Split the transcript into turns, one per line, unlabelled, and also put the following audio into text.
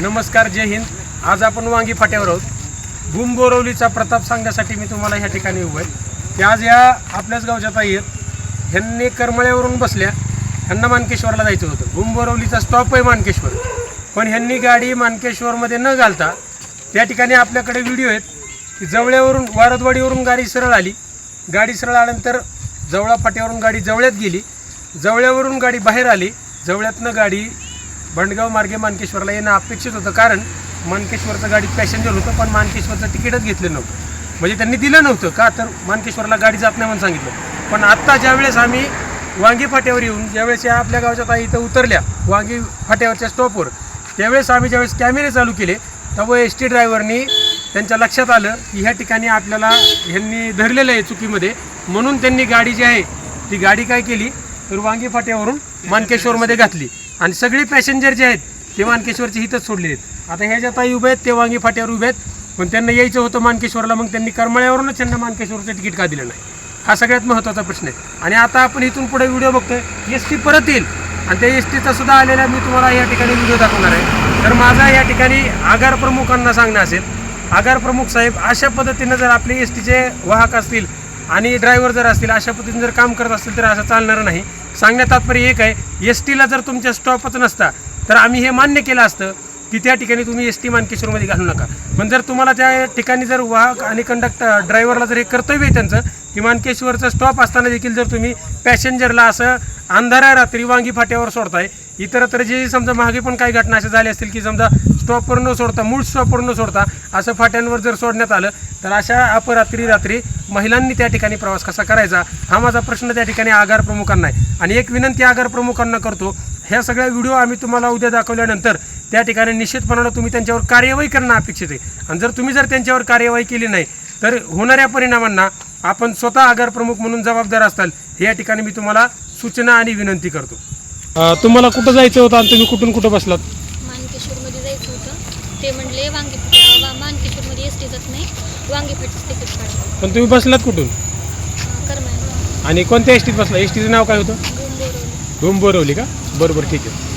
नमस्कार जय हिंद. आज आपण वांगी फाट्यावर आहोत. भूम बोरवलीचा प्रताप सांगण्यासाठी मी तुम्हाला ह्या ठिकाणी उभं आहे. की आज ह्या आपल्याच गावच्या ताई आहेत. ह्यांनी करमळ्यावरून बसल्या. ह्यांना मानकेश्वरला जायचं होतं. भूम बोरवलीचा स्टॉप आहे मानकेश्वर. पण ह्यांनी गाडी मानकेश्वरमध्ये न घालता त्या ठिकाणी आपल्याकडे व्हिडिओ आहेत. की जवळ्यावरून वारदवाडीवरून गाडी सरळ आली. गाडी सरळ आल्यानंतर जवळा फाट्यावरून गाडी जवळ्यात गेली. जवळ्यावरून गाडी बाहेर आली. जवळ्यातनं गाडी बंडगाव मार्गे मानकेश्वरला येणं अपेक्षित होतं कारण मानकेश्वरचं गाडीत पॅसेंजर होतं पण मानकेश्वरचं तिकीटच घेतलं नव्हतं. म्हणजे त्यांनी दिलं नव्हतं का तर मानकेश्वरला गाडी जात नाही म्हणून सांगितलं. पण आत्ता ज्यावेळेस आम्ही वांगी फाट्यावर येऊन ज्यावेळेस या आपल्या गावच्या ताई इथं उतरल्या वांगी फाट्यावरच्या स्टॉपवर त्यावेळेस आम्ही ज्यावेळेस कॅमेरे चालू केले तेव्हा एस टी ड्रायव्हरनी त्यांच्या लक्षात आलं की ह्या ठिकाणी आपल्याला ह्यांनी धरलेलं आहे चुकीमध्ये. म्हणून त्यांनी गाडी जी आहे ती गाडी काय केली? तर वांगी फाट्यावरून मानकेश्वरमध्ये घातली. आणि सगळे पॅसेंजर जे आहेत ते मानकेश्वरचे इथंच सोडले आहेत. आता ह्या ज्या ताई उभे आहेत ते वांगी फाट्यावर उभे आहेत. पण त्यांना यायचं होतं मानकेश्वरला मग त्यांनी करमळ्यावरूनच त्यांना मानकेश्वरचं तिकीट का दिलं नाही? हा सगळ्यात महत्त्वाचा प्रश्न आहे. आणि आता आपण इथून पुढे व्हिडिओ बघतोय एस टी परत येईल. आणि त्या एस टीचा सुद्धा आलेला मी तुम्हाला या ठिकाणी व्हिडिओ दाखवणार आहे. तर माझा या ठिकाणी आगार प्रमुखांना सांगणं असेल. आगार प्रमुख साहेब अशा पद्धतीनं जर आपले एस टीचे वाहक असतील आणि ड्रायव्हर जर असतील अशा पद्धतीने जर काम करत असतील तर असं चालणार नाही. सांगण्यात तात्पर्य एक आहे एस टीला जर तुमच्या स्टॉपच नसता तर आम्ही हे मान्य केलं असतं की त्या ठिकाणी तुम्ही एस टी मानकेश्वरमध्ये घालू नका. पण जर तुम्हाला त्या ठिकाणी जर वाहक आणि कंडक्टर ड्रायव्हरला जर हे कर्तव्य आहे त्यांचं की मानकेश्वरचं स्टॉप असताना देखील जर तुम्ही पॅसेंजरला असं अंधारा रात्री वांगी फाट्यावर सोडताय इतरत्र जे समजा मागे पण काही घटना अशा झाल्या असतील की समजा स्टॉपवर न सोडता मूळ स्टॉपवर न सोडता असं फाट्यांवर जर सोडण्यात आलं तर अशा अपरात्री रात्री महिलांनी त्या ठिकाणी प्रवास कसा करायचा? हा माझा प्रश्न त्या ठिकाणी आगार प्रमुखांना आहे. आणि एक विनंती आगार प्रमुखांना करतो ह्या सगळ्या व्हिडिओ आम्ही तुम्हाला उद्या दाखवल्यानंतर त्या ठिकाणी निश्चितपणानं तुम्ही त्यांच्यावर कार्यवाही करणं अपेक्षित आहे. आणि जर तुम्ही जर त्यांच्यावर कार्यवाही केली नाही तर होणाऱ्या परिणामांना आपण स्वतः आगार प्रमुख म्हणून जबाबदार असताल हे या ठिकाणी मी तुम्हाला सूचना आणि विनंती करतो. तुम्हाला कुठं जायचं होतं आणि तुम्ही कुठून कुठं बसलात?
मानकेश्वरमध्ये जायचं होतं. ते म्हणले वांगी मानकेश्वरमध्ये एस टी जात नाही. वांगी पेठच तिकीट काढा
पण तुम्ही बसलात कुठून?
करमाय
आणि कोणत्या एस टीत बसला? एस टीचं नाव काय होतं?
गुंबोरवली
डोंबोरवली का? बरोबर ठीक आहे.